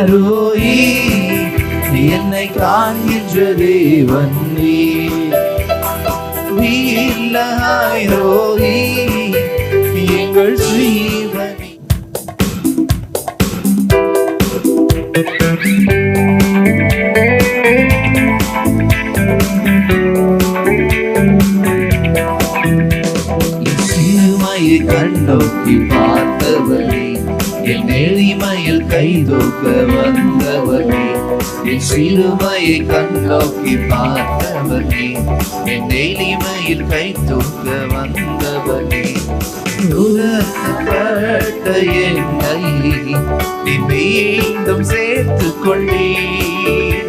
ஆரோயி என்னை காண்கின்ற தேவன் நீ. வீரஹாரோயி எங்கள் ஸ்ரீ தூக்க கைதூக்க வந்தவரே. என் சிறுமையை கண்ணோக்கி பார்த்தவரே. என் எளிமையில் கைதூக்க வந்தவரே. உலகப்பட்ட என்னை நீ மீண்டும் சேர்த்து கொண்டீர்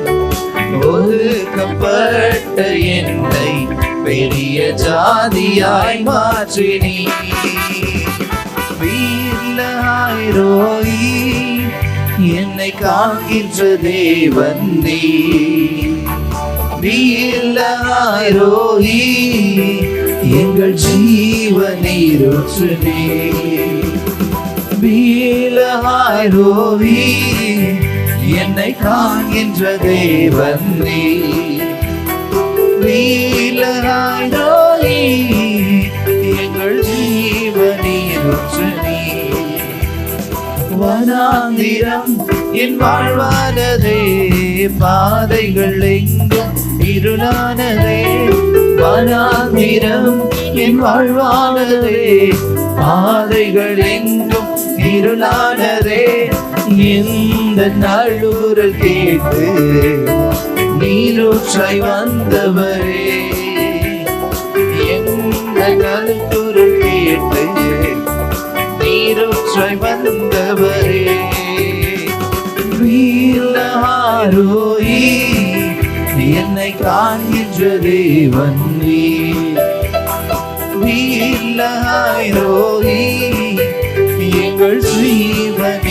ஒதுக்கப்பட்ட என்னை பெரிய ஜாதியாய் மாற்றினி வீரஹாரோயி என்னை காக்கின்ற தேவன் நீ வீரஹாரோயி எங்கள் ஜீவனீரோற்று நீ என்னை காண்கின்ற தேவன் நீ வனாந்திரம். என் வாழ்வானதே பாதைகள் எங்கும் இருளானதே. வனாந்திரம் என் வாழ்வானதே பாதைகள் எங்கும் இருளானதே. இந்த நழுவுறல் கேட்டு நீரூற்றாய் வந்தவரே. நீரூற்றாய் வந்தவரே. வீரஹாரோயி என்னை காண்கின்ற தேவன் நீ. வீரஹாரோயி எங்கள் ஜீவனீரோற்றனே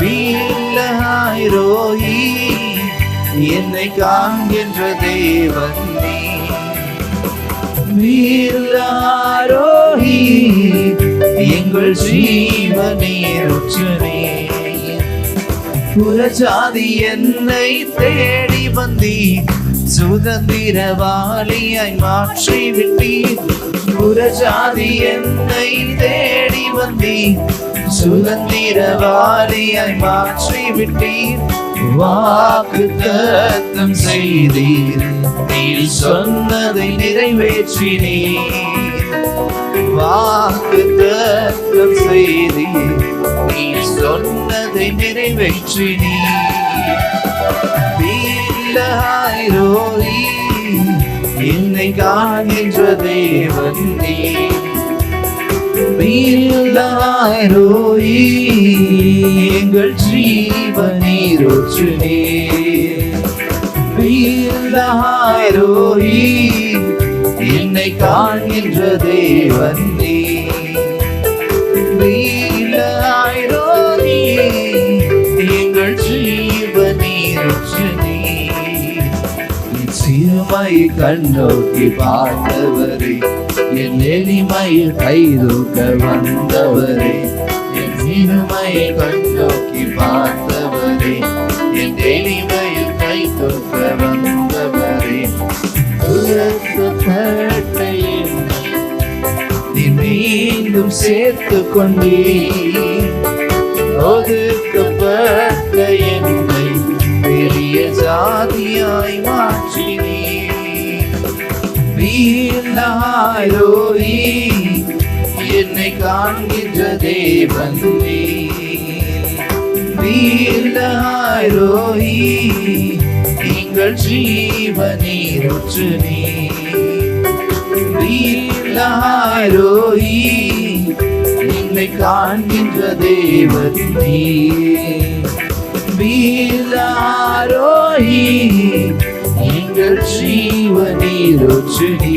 வீரஹாரோயி என்னை காண்கின்ற தேவன் நீ. வீரஹாரோயி எங்கள் ஜீவனீரோற்றனே புறஜாதி என்னை தேடி வந்தீர். சுதந்திரவாளியாய் மாற்றி விட்டீர். புறஜாதி என்னை தேடி வந்தீர். சுதந்திரவாளியாய் மாற்றி விட்டீர். வாக்கு தத்தம் செய்தீர். நீர் சொன்னதை நிறைவேற்றினீர். வாக்கு செய்தி நீ சொன்னதை நிறைவேற்றி நீ வீரஹாரோயி என்னை காண்கின்ற தேவன் நீ. வீரஹாரோயி எங்கள் ஜீவனீரோற்று நீ வீரஹாரோயி என்னை காண்கின்ற தேவன் நீ. என் சிறுமை கண்ணோக்கி பார்த்தவரே. என் எளிமையில் கைதூக்க வந்தவரே. என் சிறுமை கண்ணோக்கி பார்த்தவரே. என் எளிமையில் கைதூக்க வந்தவரே. நீ மீண்டும் சேர்த்து கொண்டே ஒதுக்கப்பட்ட என் வீரனாயோரி என்னை காண்கின்ற தேவன் வீரனாயோரி நீங்கள் ஜீவனீரோற்று நீர் வீரனாரோயி என்னை காண்கின்ற தேவன் நீ நீங்கள் ஜீவனீர் ஜீவனீரோற்று நீ